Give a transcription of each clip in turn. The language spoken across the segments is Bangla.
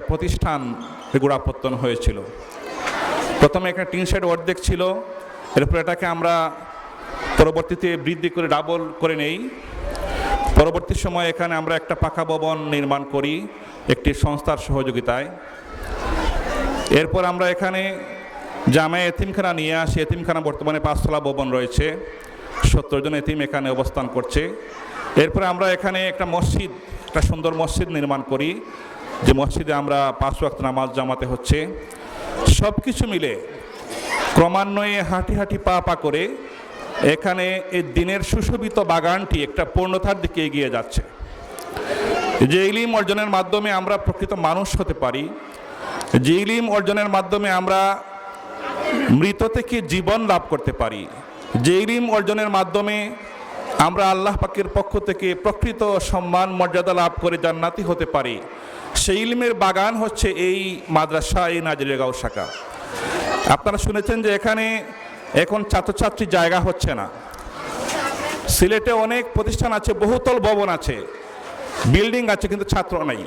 প্রতিষ্ঠান গোড়াপত্তন হয়েছিল। প্রথমে এখানে টিন শেড অর্ধেক ছিল, এরপর এটাকে আমরা পরবর্তীতে বৃদ্ধি করে ডাবল করে নেই। পরবর্তী সময় এখানে আমরা একটা পাকা ভবন নির্মাণ করি, একটি সংস্থার সহযোগিতায়। এরপর আমরা এখানে জামে এতিমখানা নিয়ে আসি, এতিমখানা বর্তমানে পাঁচতলা ভবন রয়েছে। সত্তর জন এতিম এখানে অবস্থান করছে। এরপরে আমরা এখানে একটা মসজিদ, একটা সুন্দর মসজিদ নির্মাণ করি। যে মসজিদে আমরা পাঁচ ওয়াক্ত নামাজ জামাতে হচ্ছে সব কিছু মিলে ক্রমান্বয়ে হাঁটি হাঁটি পা পা করে এখানে এই দিনের সুশোভিত বাগানটি একটা পূর্ণতার দিকে এগিয়ে যাচ্ছে। যে ইলিম অর্জনের মাধ্যমে আমরা প্রকৃত মানুষ হতে পারি, যে ইলিম অর্জনের মাধ্যমে আমরা মৃত থেকে জীবন লাভ করতে পারি, যে ইলিম অর্জনের মাধ্যমে আমরা আল্লাহ পাকের পক্ষ থেকে প্রকৃত সম্মান, মর্যাদা লাভ করে জান্নাতি হতে পারি। সেই ইলমের বাগান হচ্ছে এই মাদ্রাসা এই নাজরিয়াগাঁও শাখা। আপনারা শুনেছেন যে এখানে এখন ছাত্রছাত্রী জায়গা হচ্ছে না। সিলেটে অনেক প্রতিষ্ঠান আছে, বহুতল ভবন আছে, বিল্ডিং আছে, কিন্তু ছাত্র নাই।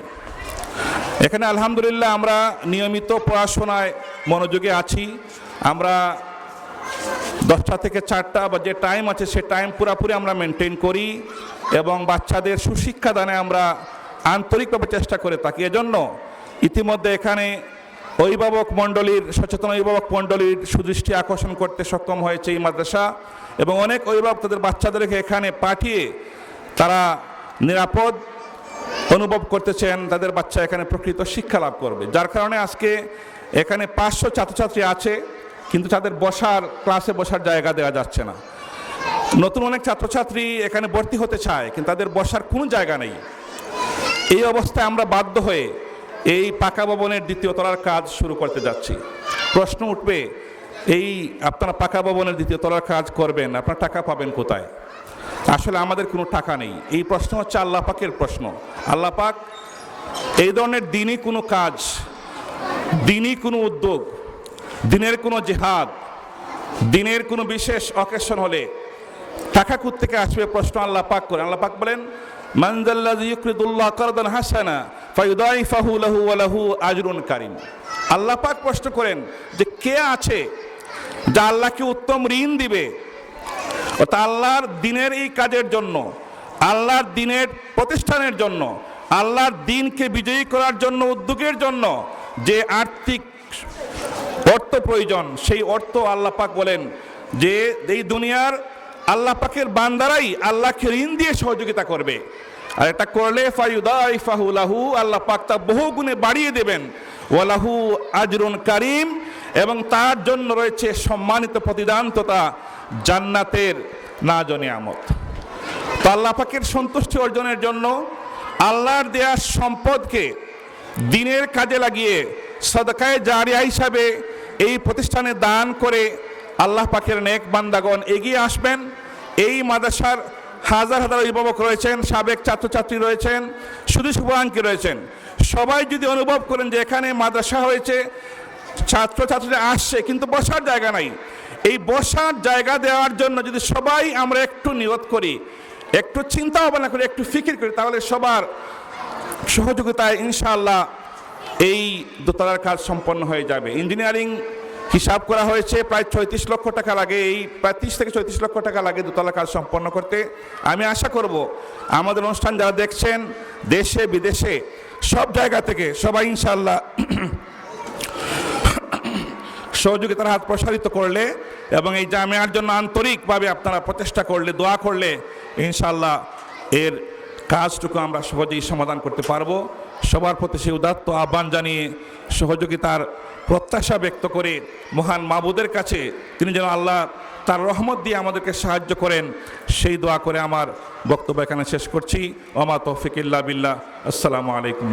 এখানে আলহামদুলিল্লাহ আমরা নিয়মিত পড়াশোনায় মনোযোগে আছি। আমরা দশটা থেকে চারটা বা যে টাইম আছে সে টাইম পুরাপুরি আমরা মেনটেন করি এবং বাচ্চাদের সুশিক্ষা দানে আমরা আন্তরিকভাবে চেষ্টা করে থাকি। এজন্য ইতিমধ্যে এখানে অভিভাবক মণ্ডলীর, সচেতন অভিভাবক মণ্ডলীর সুদৃষ্টি আকর্ষণ করতে সক্ষম হয়েছে এই মাদ্রাসা এবং অনেক অভিভাবক তাদের বাচ্চাদেরকে এখানে পাঠিয়ে তারা নিরাপদ অনুভব করতেছেন, তাদের বাচ্চা এখানে প্রকৃত শিক্ষা লাভ করবে। যার কারণে আজকে এখানে পাঁচশো ছাত্রছাত্রী আছে। কিন্তু তাদের বসার ক্লাসে বসার জায়গা দেওয়া যাচ্ছে না। নতুন অনেক ছাত্রছাত্রী এখানে ভর্তি হতে চায়, কিন্তু তাদের বসার কোনো জায়গা নেই। এই অবস্থায় আমরা বাধ্য হয়ে এই পাকা ভবনের দ্বিতীয় তলার কাজ শুরু করতে যাচ্ছি। প্রশ্ন উঠবে, এই আপনারা পাকা ভবনের দ্বিতীয় তলার কাজ করবেন, আপনারা টাকা পাবেন কোথায়? আসলে আমাদের কোনো টাকা নেই। এই প্রশ্ন হচ্ছে আল্লাহ পাকের প্রশ্ন। আল্লাহ পাক এই ধরনের দিনই কোনো কাজ, দিনই কোনো উদ্যোগ দিনের কোনো জেহাদ, দিনের কোনো বিশেষ অকেশন হলে টাকা থেকে আসবে প্রশ্ন আল্লাহ পাক করে। আল্লাহ পাক বলেন মানজাল্লাযী ইউকরিদুল্লাহ কারদান হাসানা ফায়ুদাইফাহু লাহু ওয়া লাহু আজরুন কারীম। আল্লাহ পাক প্রশ্ন করেন যে, কে আছে যা আল্লাহকে উত্তম ঋণ দিবে? অর্থাৎ আল্লাহর দিনের এই কাজের জন্য, আল্লাহর দিনের প্রতিষ্ঠানের জন্য, আল্লাহর দিনকে বিজয়ী করার জন্য, উদ্যোগের জন্য যে আর্থিক অর্থ প্রয়োজন, সেই অর্থ আল্লাহ পাক বলেন যে এই দুনিয়ার আল্লাহ পাকের বান্দারাই আল্লাহকে ঋণ দিয়ে সহযোগিতা করবে। আর এটা করলে ফাহুলাহু আল্লাহ পাক তা বহু গুণে বাড়িয়ে দেবেন। ওয়ালাহু আজরুন কারিম এবং তার জন্য রয়েছে সম্মানিত প্রতিদান তথা জান্নাতের না জনে আমত তো আল্লাহ পাকের সন্তুষ্টি অর্জনের জন্য আল্লাহর দেয়া সম্পদকে দিনের কাজে লাগিয়ে, সদকায় জারিয়া হিসাবে এই প্রতিষ্ঠানে দান করে আল্লাহ পাকের নেক বান্দাগণ এগিয়ে আসবেন। এই মাদ্রাসার হাজার হাজার অভিভাবক রয়েছেন, সাবেক ছাত্রছাত্রী রয়েছেন, শুধু শুভাঙ্কি রয়েছেন। সবাই যদি অনুভব করেন যে এখানে মাদ্রাসা হয়েছে, ছাত্রছাত্রীরা আসছে, কিন্তু বসার জায়গা নাই। এই বসার জায়গা দেওয়ার জন্য যদি সবাই আমরা একটু নিয়ত করি, একটু চিন্তা ভাবনা করি, একটু ফিকির করি, তাহলে সবার সহযোগিতায় ইনশাআল্লাহ এই দোতলার কাজ সম্পন্ন হয়ে যাবে। ইঞ্জিনিয়ারিং হিসাব করা হয়েছে প্রায় ছয়ত্রিশ লক্ষ টাকা লাগে। এই প্রায় তিরিশ থেকে ছয়ত্রিশ লক্ষ টাকা লাগে দোতলা কাজ সম্পন্ন করতে। আমি আশা করব আমাদের অনুষ্ঠান যারা দেখছেন, দেশে, বিদেশে, সব জায়গা থেকে সবাই ইনশাআল্লাহ সহযোগিতার হাত প্রসারিত করলে এবং এই জামিয়ার জন্য আন্তরিকভাবে আপনারা প্রচেষ্টা করলে, দোয়া করলে ইনশাল্লাহ এর কাজটুকু আমরা সহজেই সমাধান করতে পারব। সবার প্রতি সেই উদাত্ত আহ্বান জানিয়ে সহযোগিতার প্রত্যাশা ব্যক্ত করে মহান মাবুদের কাছে তিনি যেন আল্লাহ তার রহমত দিয়ে আমাদেরকে সাহায্য করেন, সেই দোয়া করে আমার বক্তব্য এখানে শেষ করছি। অমা তৌফিকিল্লা বিল্লা আসসালামু আলাইকুম